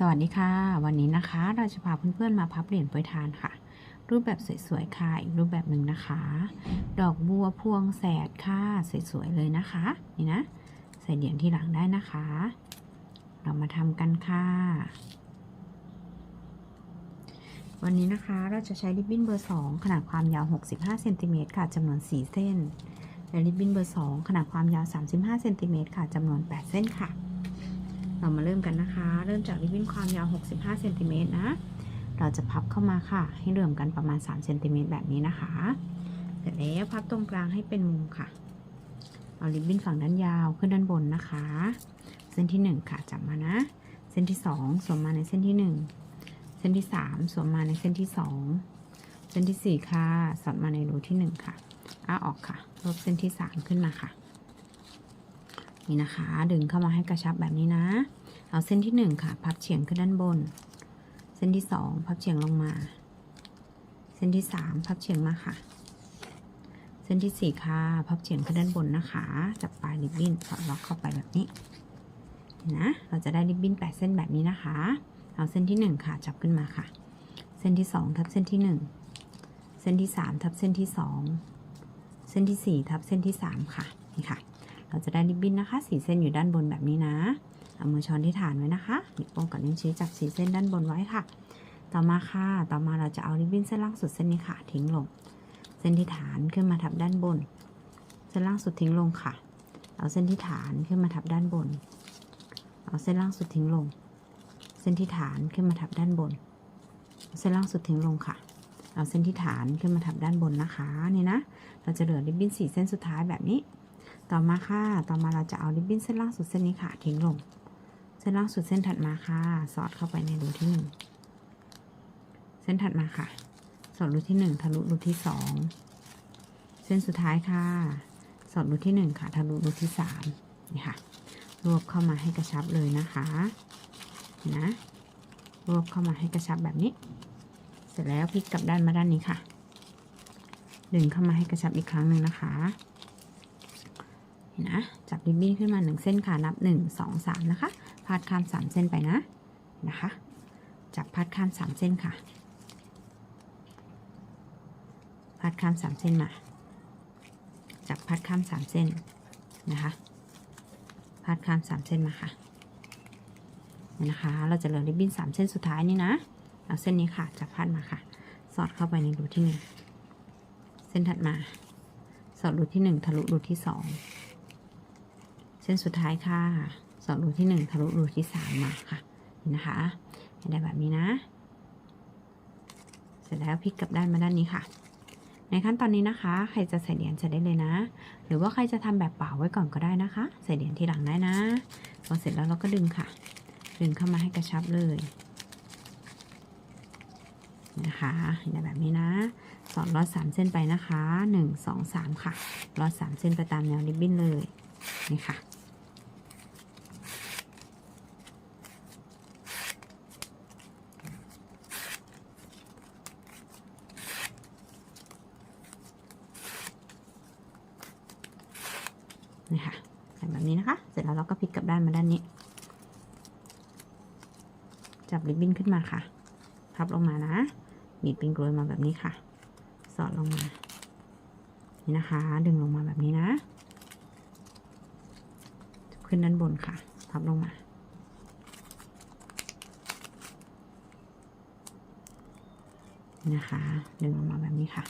สวัสดีค่ะ วันนี้นะคะเราจะพาเพื่อนๆมาพับเหรียญโปรยทานค่ะ รูปแบบสวยๆค่ะอีกรูปแบบหนึ่งนะคะ ดอกบัวพวงแสดค่ะสวยๆเลยนะคะ นี่นะใส่เหรียญที่หลังได้นะคะ เรามาทำกันค่ะ วันนี้นะคะเราจะใช้ริบบิ้นเบอร์ 2 ขนาดความยาว 65เซนติเมตรค่ะจำนวน 4 เส้นและริบบิ้นเบอร์ 2 ขนาดความยาว 35เซนติเมตรค่ะจำนวน 8 เส้นค่ะ เรามาเริ่มกันนะคะ เริ่มจากริบบิ้นความยาว 65เซนติเมตรนะ เราจะพับเข้ามาค่ะ ให้เหลื่อมกันประมาณ3เซนติเมตรแบบนี้นะคะ เสร็จแล้วพับตรงกลางให้เป็นมุมค่ะ เอาริบบิ้นฝั่งด้านยาวขึ้นด้านบนนะคะ เส้นที่ 1 ค่ะจับมานะ เส้นที่ 2 สวมมาในเส้นที่ 1 เส้นที่ 3 สวมมาในเส้นที่ 2 เส้นที่ 4 ค่ะ สอดมาในรูที่ 1 ค่ะ อ้าออกค่ะ ลบเส้นที่ 3 ขึ้นมาค่ะ นี่นะคะ ดึงเข้ามาให้กระชับแบบนี้นะ เอาเส้นที่ 1 ค่ะ พับเฉียงขึ้นด้านบน เส้นที่ 2 พับเฉียงลงมา เส้นที่ 3 พับเฉียงมาค่ะ เส้นที่ 4 ค่ะ พับเฉียงขึ้นด้านบนนะคะ จับปลายริบบิ้นสอดล็อกเข้าไปแบบนี้นะ เราจะได้ริบบิ้น8เส้นแบบนี้นะคะ เอาเส้นที่ 1 ค่ะ จับขึ้นมาค่ะ เส้นที่ 2 ทับเส้นที่ 1 เส้นที่ 3 ทับเส้นที่ 2 เส้นที่ 4 ทับเส้นที่ 3 ค่ะ นี่ค่ะ เราจะได้ริบบิ้นนะคะสีเส้นอยู่ด้านบนแบบนี้นะเอามือช้อนที่ฐานไว้นะคะนิ้วโป้งกับนิ้วชี้จับสีเส้นด้านบนไว้ค่ะ ต่อมาค่ะ ต่อมาเราจะเอาริบบิ้นเส้นล่างสุดเส้นนี้ค่ะ ทิ้งลง เส้นที่ฐานขึ้นมาทับด้านบน เส้นล่างสุดทิ้งลงค่ะ เอาเส้นที่ฐานขึ้นมาทับด้านบน เอาเส้นล่างสุดทิ้งลง เส้นที่ฐานขึ้นมาทับด้านบน เส้นล่างสุดทิ้งลงค่ะ เอาเส้นที่ฐานขึ้นมาทับด้านบนนะคะ นี่นะ เราจะเหลือริบบิ้นสีเส้นสุดท้ายแบบนี้ ต่อมาค่ะ ต่อมาเราจะเอาริบบิ้นเส้นล่างสุดเส้นนี้ค่ะ ทิ้งลง เส้นล่างสุดเส้นถัดมาค่ะ สอดเข้าไปในรูที่หนึ่ง เส้นถัดมาค่ะ สอดรูที่หนึ่งทะลุรูที่สอง เส้นสุดท้ายค่ะ สอดรูที่หนึ่งค่ะ ทะลุรูที่สามนี่ค่ะ รวบเข้ามาให้กระชับเลยนะคะนะ รวบเข้ามาให้กระชับแบบนี้ เสร็จแล้วพลิกกลับด้านมาด้านนี้ค่ะ ดึงเข้ามาให้กระชับอีกครั้งหนึ่งนะคะ นะจับริบบิ้นขึ้นมาหนึ่งเส้นค่ะนับหนึ่งสองสามนะคะ พาดข้ามสามเส้นไปนะนะคะ จับพาดข้ามสามเส้นค่ะ พาดข้ามสามเส้นมา จับพาดข้ามสามเส้นนะคะ พาดข้ามสามเส้นมาค่ะนี่นะคะ เราจะเหลือริบบิ้นสามเส้นสุดท้ายนี่นะเอาเส้นนี้ค่ะจับพาดมาค่ะ สอดเข้าไปในรูที่หนึ่งเส้นถัดมา สอดรูที่หนึ่งทะลุรูที่สอง ส้นสุดท้ายค่ะสอดรูที่หนึ่งทะลุรูที่สามมาค่ะนี่นะคะให้ได้แบบนี้นะ เสร็จแล้วพลิกกลับด้านมาด้านนี้ค่ะ ในขั้นตอนนี้นะคะ ใครจะใส่เหรียญใส่ได้เลยนะ หรือว่าใครจะทำแบบเปล่าไว้ก่อนก็ได้นะคะ ใส่เหรียญทีหลังได้นะพอเสร็จแล้วเราก็ดึงค่ะ ดึงเข้ามาให้กระชับเลยนะคะในแบบนี้นะสอดลอดสามเส้นไปนะคะหนึ่งสองสามค่ะลอดสามเส้นไปตามแนวริบบิ้นเลยนี่ค่ะ นี่ค่ะแบบนี้นะคะ เสร็จ แล้วเราก็พลิกกลับด้านมาด้านนี้ จับริบบิ้นขึ้นมาค่ะ พับลงมานะบีบเป็นกลวยมาแบบนี้ค่ะ สอดลงมา นี่นะคะ ดึงลงมาแบบนี้นะ ขึ้นด้านบนค่ะ พับลงมานนะคะ ดึงลงมาแบบนี้ค่ะ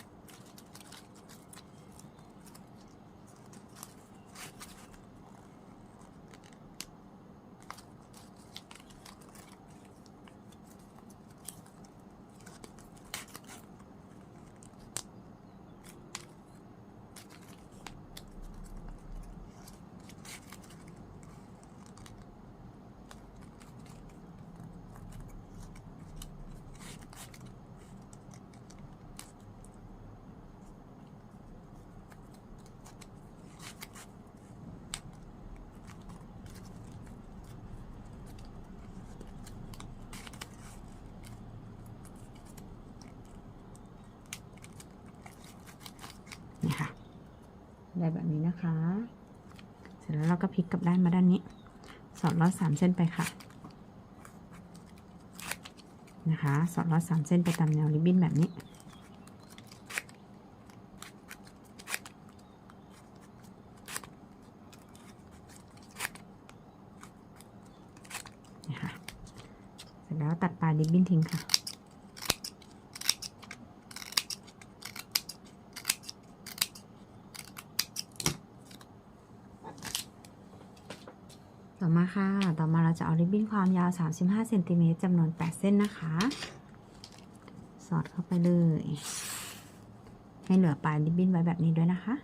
นี่ค่ะ ได้แบบนี้นะคะ เสร็จแล้วเราก็พลิกกลับด้านมาด้านนี้ สอดลอดสามเส้นไปค่ะ นะคะ สอดลอดสามเส้นไปตามแนวริบบิ้นแบบนี้นี่ค่ะเสร็จแล้วตัดปลายริบบิ้นทิ้งค่ะ ต่อมา ค่ะ ต่อมาเราจะเอาริบบิ้นความยาว 35เซนติเมตรจำนวน 8 เส้นนะคะ สอดเข้าไปเลย ให้เหลือปลายริบบิ้นไว้แบบนี้ด้วยนะคะ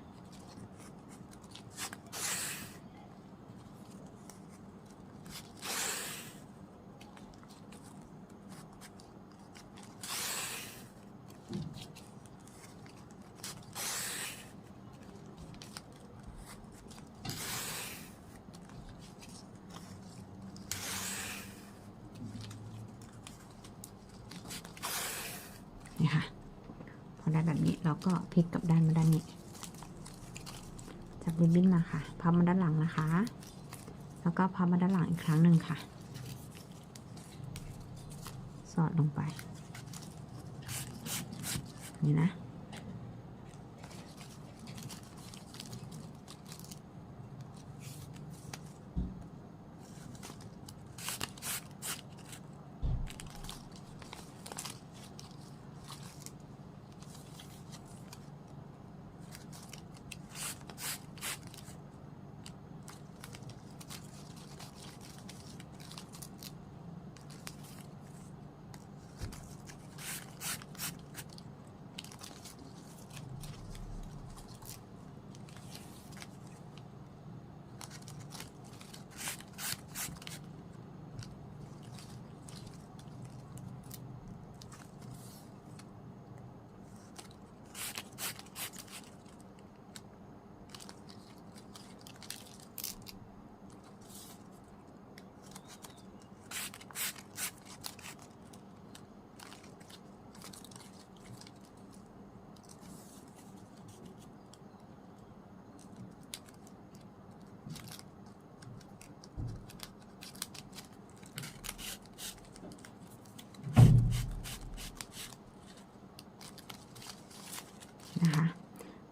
นี่ค่ะ ด้านแบบนี้แล้วก็พลิกกลับด้านมาด้านนี้ จับริบบิ้นมาค่ะ พับมาด้านหลังนะคะ แล้วก็พับมาด้านหลังอีกครั้งหนึ่งค่ะ สอดลงไป นี่นะ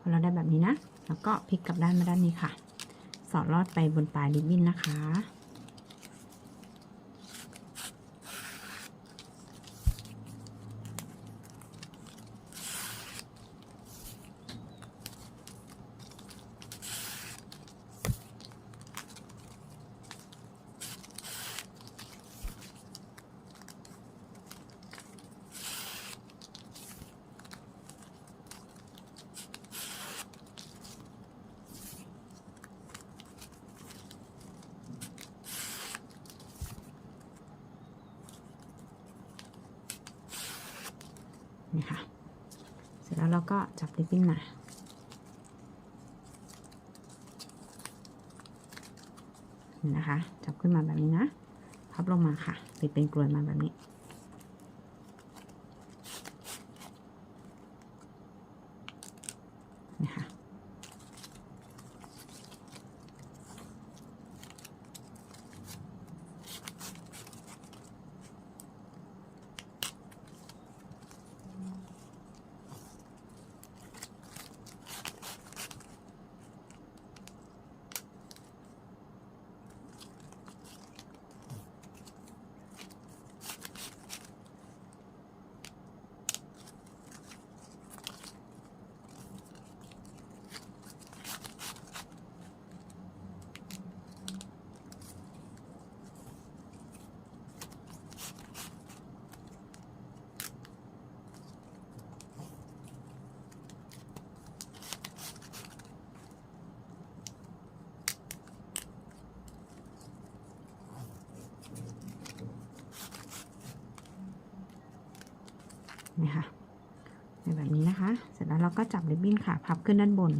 พอเราได้แบบนี้นะ แล้วก็พลิกกลับด้านมาด้านนี้ค่ะ สอดลอดไปบนปลายริบบิ้นนะคะ แล้วเราก็จับริบบิ้นมานนะคะ จับขึ้นมาแบบนี้นะ พับลงมาค่ะ ปิดเป็นกลวยมาแบบนี้ค่ะ นี่ค่ะเป็น แบบนี้นะคะ เสร็จแล้วเราก็จับริบบิ้นค่ะ พับขึ้นด้านบน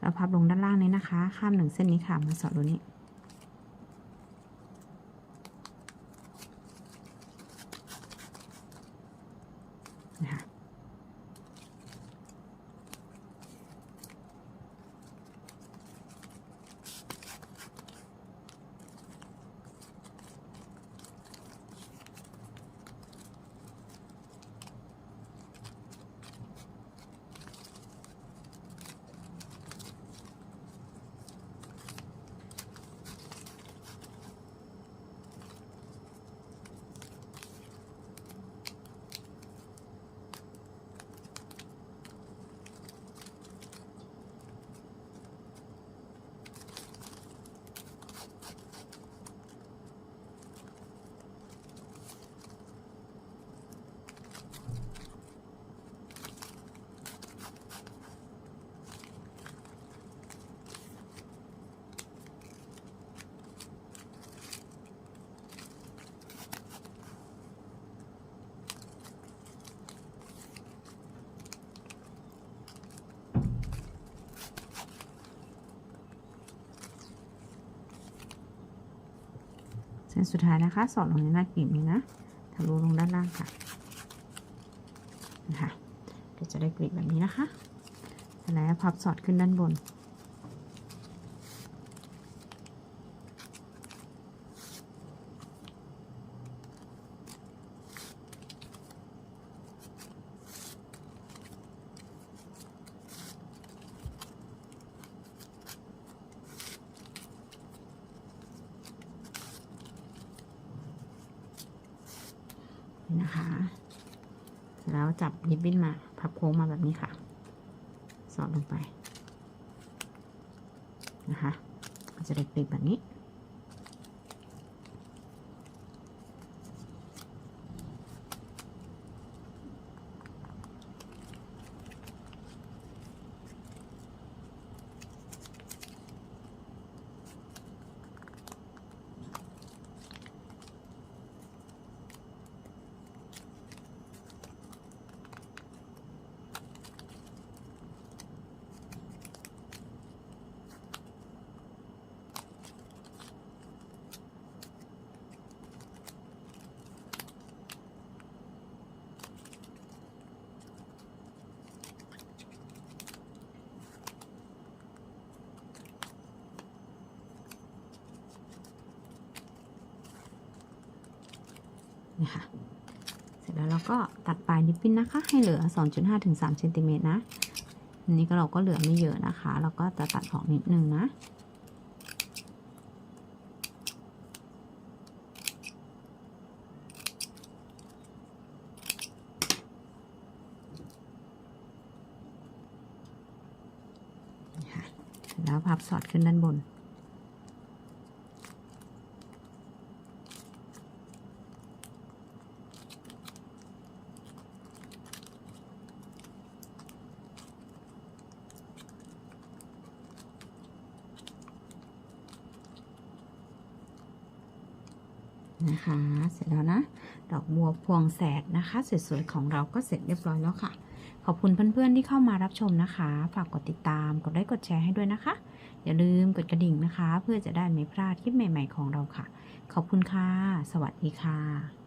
แล้วพับลงด้านล่างนี้นะคะ ข้ามหนึ่งเส้นนี้ค่ะ มาสอดตรงนี้ ส้นสุดท้ายนะคะ สอดลงในหน้ากลีบนี้นะทะลุลงด้านล่างค่ะนะคะก็จะได้กลีบแบบนี้นะคะแล้วพับสอดขึ้นด้านบน นะคะแล้วจับริบบิ้นมา พับโค้งมาแบบนี้ค่ะ สอดลงไปนะคะจะได้กลิบแบบนี้ค่ะ เสร็จ แล้วเราก็ตัดปลายนิปปิ้นนะคะ ให้เหลือ 2.5ถึง3เซนติเมตรนะอันนี้ก็เราก็เหลือไม่เยอะนะคะ เราก็จะตัดออกนิดนึงนะแล้วพับสอดขึ้นด้านบน นะคะ เสร็จแล้วนะ ดอกบัวพวงแสดนะคะ สวยๆของเราก็เสร็จเรียบร้อยแล้วค่ะ ขอบคุณเพื่อนๆที่เข้ามารับชมนะคะ ฝากกดติดตาม กดไลค์ กดแชร์ให้ด้วยนะคะ อย่าลืมกดกระดิ่งนะคะ เพื่อจะได้ไม่พลาดคลิปใหม่ ๆ ของเราค่ะ ขอบคุณค่ะ สวัสดีค่ะ